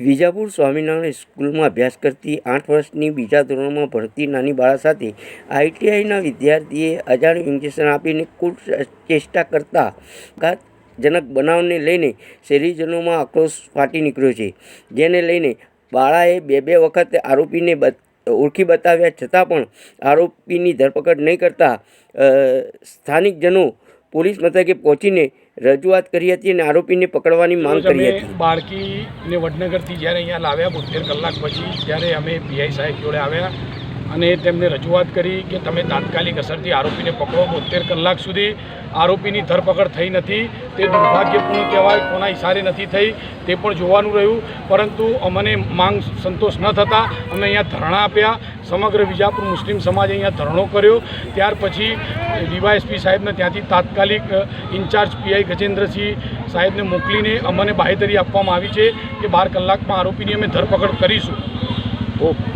વિજાપુર સ્વામિનારાયણ સ્કૂલમાં અભ્યાસ કરતી આઠ વર્ષની બીજા ધોરણમાં ભણતી નાની બાળા સાથે આઈટીઆઈના વિદ્યાર્થીએ અજાણ્યું ઇન્જેક્શન આપીને કુલ ચેષ્ટા કરતા ઘાતજનક બનાવને લઈને શહેરીજનોમાં આક્રોશ ફાટી નીકળ્યો છે. જેને લઈને બાળાએ બે બે વખત આરોપીને ઓળખી બતાવ્યા છતાં પણ આરોપીની ધરપકડ નહીં કરતા સ્થાનિકજનો પોલીસ મથકે પહોંચીને રજૂઆત કરી હતી અને આરોપીને પકડવાની માંગ કરી હતી. બાળકીને વડનગરથી જ્યારે અહીંયા લાવ્યા બોતેર કલાક પછી ત્યારે અમે પીઆઈ સાહેબ જોડે આવ્યા અને તેમને રજૂઆત કરી કે તમે તાત્કાલિક અસરથી આરોપીને પકડો. બોતેર કલાક સુધી આરોપીની ધરપકડ થઈ નથી. તે દુર્ભાગ્યપૂર્ણ કહેવાય કોના ઇશારે નથી થઈ તે પણ જોવાનું રહ્યું. પરંતુ અમને માંગ સંતોષ ન થતાં અમે અહીંયા ધરણા આપ્યા સમગ્ર વિજાપુર મુસ્લિમ સમાજે અહીંયા ધરણો કર્યો. ત્યાર પછી ડીવાયએસપી સાહેબને ત્યાંથી તાત્કાલિક ઇન્ચાર્જ પીઆઈ ગજેન્દ્રસિંહ સાહેબને મોકલીને અમને બાહેધરી આપવામાં આવી છે કે બાર કલાકમાં આરોપીની અમે ધરપકડ કરીશું. ઓકે